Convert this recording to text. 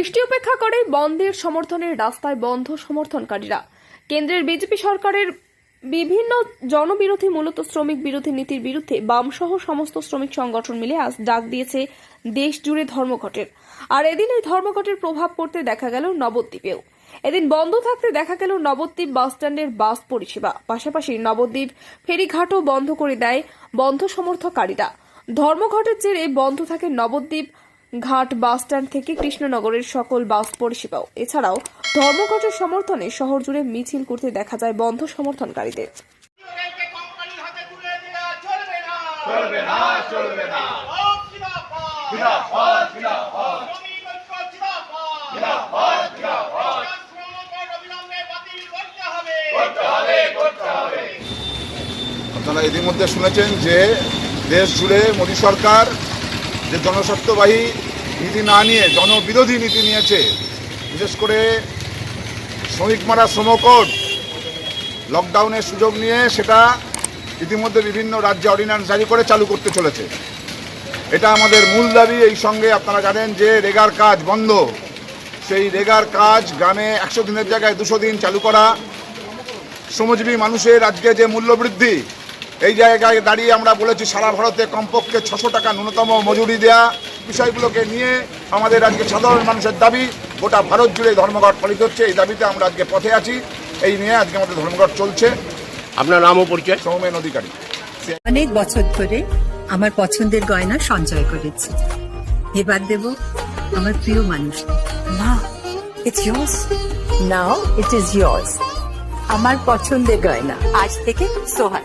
বৃষ্টি উপেক্ষা করে বন্ধের সমর্থনের রাস্তায় বন্ধ সমর্থনকারীরা। কেন্দ্রের বিজেপি সরকারের বিভিন্ন জনবিরোধী, মূলত শ্রমিক বিরোধী নীতির বিরুদ্ধে বামসহ সমস্ত শ্রমিক সংগঠন মিলে আজ ডাক দিয়েছে দেশ জুড়ে ধর্মঘটের। আর এদিন এই ধর্মঘটের প্রভাব পড়তে দেখা গেল নবদ্বীপেও। এদিন বন্ধ থাকতে দেখা গেল নবদ্বীপ বাসস্ট্যান্ডের বাস পরিষেবা। পাশাপাশি নবদ্বীপ ফেরিঘাটও বন্ধ করে দেয় বন্ধ সমর্থকারীরা। ধর্মঘটের জেরে বন্ধ থাকে নবদ্বীপ ঘাট বাসস্ট্যান্ড থেকে কৃষ্ণনগরের সকল বাস পরিষেবাও। এছাড়াও ধর্মঘটের সমর্থনে শহর জুড়ে মিছিল করতে দেখা যায় বন্ধ সমর্থনকারীদের। আপনারা ইতিমধ্যে শুনেছেন যে দেশ জুড়ে মোদী সরকার যে জনস্বার্থবাহী নীতি না নিয়ে, জনবিরোধী নীতি নিয়েছে, বিশেষ করে শ্রমিক মারা শ্রমকোড লকডাউনের সুযোগ নিয়ে সেটা ইতিমধ্যে বিভিন্ন রাজ্যে অর্ডিন্যান্স জারি করে চালু করতে চলেছে। এটা আমাদের মূল দাবি, এই সঙ্গে আপনারা জানেন যে রেগার কাজ বন্ধ। সেই রেগার কাজ গ্রামে একশো দিনের জায়গায় দুশো দিন চালু করা। শ্রমজীবী মানুষের আজকে যে মূল্যবৃদ্ধি এই জায়গায় দাঁড়িয়ে আমরা বলেছি সারা ভারতে কমপক্ষে ছশো টাকা ন্যূনতম মজুরি দেয়া বিষয়গুলোকে নিয়ে আমাদের আজকে সাধারণ মানুষের দাবি গোটা ভারত জুড়ে ধর্মঘট পালিত হচ্ছে এই দাবিতে আমরা আজকে পথে আছি। এই নিয়ে আজকে আমাদের ধর্মঘট চলছে। আপনার নাম ও পরিচয়? সৌমেন অধিকারী। অনেক বছর ধরে আমার পছন্দের গয়না সঞ্চয় করেছি। এবার দেব আমার প্রিয় মানুষ। মা it's yours. Now it is yours. আমার পছন্দের গয়না। আজ থেকে Sohan